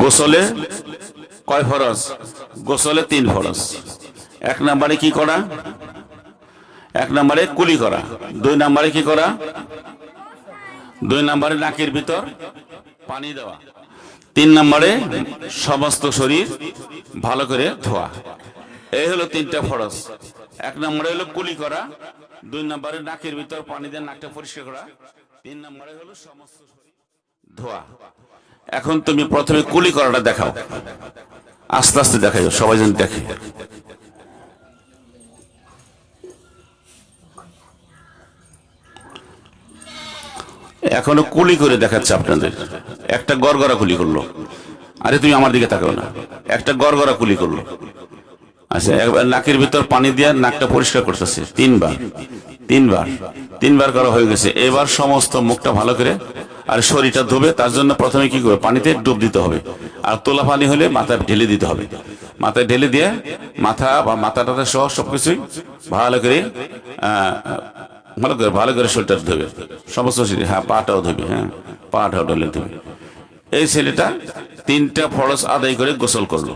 গোসলে কয় ফরজ? গোসলে তিন ফরজ। এক নম্বরে কি করা? এক নম্বরে কুলি করা। দুই নম্বরে কি করা? দুই নম্বরে নাকের ভিতর পানি দেওয়া। তিন নম্বরে সমস্ত শরীর ভালো করে ধোয়া। এই হলো তিনটা ফরজ। এক নম্বরে হলো কুলি করা। দুই নম্বরে নাকের ভিতর পানি দিয়ে নাকটা পরিষ্কার করা। তিন নম্বরে হলো সমস্ত শরীর ধোয়া। এখন তুমি প্রথমে কুলি করাটা দেখাও। আস্তে আস্তে দেখাই সবাই যেন দেখে। এখনও কুলি করে দেখাচ্ছে আপনাদের। একটা গড়গড়া কুলি করল। আরে তুমি আমার দিকে তাকাও না। একটা গড়গড়া কুলি করল। আচ্ছা একবার নাকের ভিতর পানি দিয়ে নাকটা পরিষ্কার করতেছে। তিনবার। তিনবার। তিনবার করা হয়ে গেছে। এবার সমস্ত মুখটা ভালো করে আর শরীরটা ধোবে, তার জন্য প্রথমে কি করবে? পানিতে ডুব দিতে হবে। আর তোলা পানি হলে মাথায় ঢেলে দিতে হবে। মাথায় ঢেলে দিয়ে মাথা বা মাথাটাতে সহ সবকিছুই ভালো করে ভালো করে ভালো করে শরীরটা ধোবে। সমস্ত শরীর হ্যাঁ পাটাও ধোবে হ্যাঁ পাটাও ঢেলে ধোবে এই ছেলেটা তিনটা ফরজ আদায় করে গোসল করল।